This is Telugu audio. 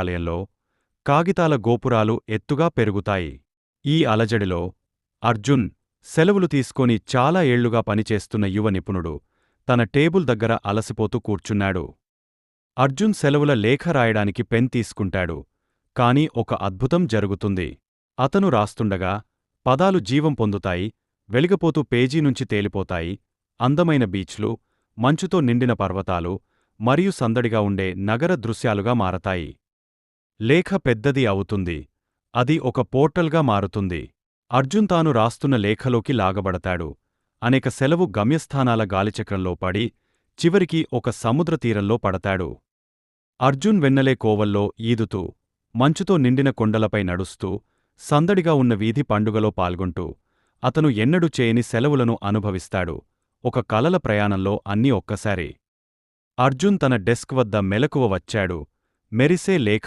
ఆలయంలో కాగితాల గోపురాలు ఎత్తుగా పెరుగుతాయి. ఈ అలజడిలో అర్జున్ సెలవులు తీసుకొని చాలా ఏళ్ళుగా పనిచేస్తున్న యువ నిపుణుడు తన టేబుల్ దగ్గర అలసిపోతూ కూర్చున్నాడు. అర్జున్ సెలవుల లేఖ రాయడానికి పెన్ తీసుకుంటాడు కాని ఒక అద్భుతం జరుగుతుంది. అతను రాస్తుండగా పదాలు జీవం పొందుతాయి వెలిగపోతూ పేజీ నుంచి తేలిపోతాయి అందమైన బీచ్లు మంచుతో నిండిన పర్వతాలు మరియు సందడిగా ఉండే నగర దృశ్యాలుగా మారతాయి. లేఖ పెద్దది అవుతుంది. అది ఒక పోర్టల్గా మారుతుంది. అర్జున్ తాను రాస్తున్న లేఖలోకి లాగబడతాడు. అనేక సెలవు గమ్యస్థానాల గాలిచక్రంలో పడి చివరికి ఒక సముద్ర తీరంలో పడతాడు. అర్జున్ వెన్నెలే కోవల్లో ఈదుతూ మంచుతో నిండిన కొండలపై నడుస్తూ సందడిగా ఉన్న వీధి పండుగలో పాల్గొంటూ అతను ఎన్నడూ చేయని సెలవులను అనుభవిస్తాడు. ఒక కలల ప్రయాణంలో అన్నీ ఒక్కసారి. అర్జున్ తన డెస్క్ వద్ద మెలకువ వచ్చాడు. మెరిసే లేఖ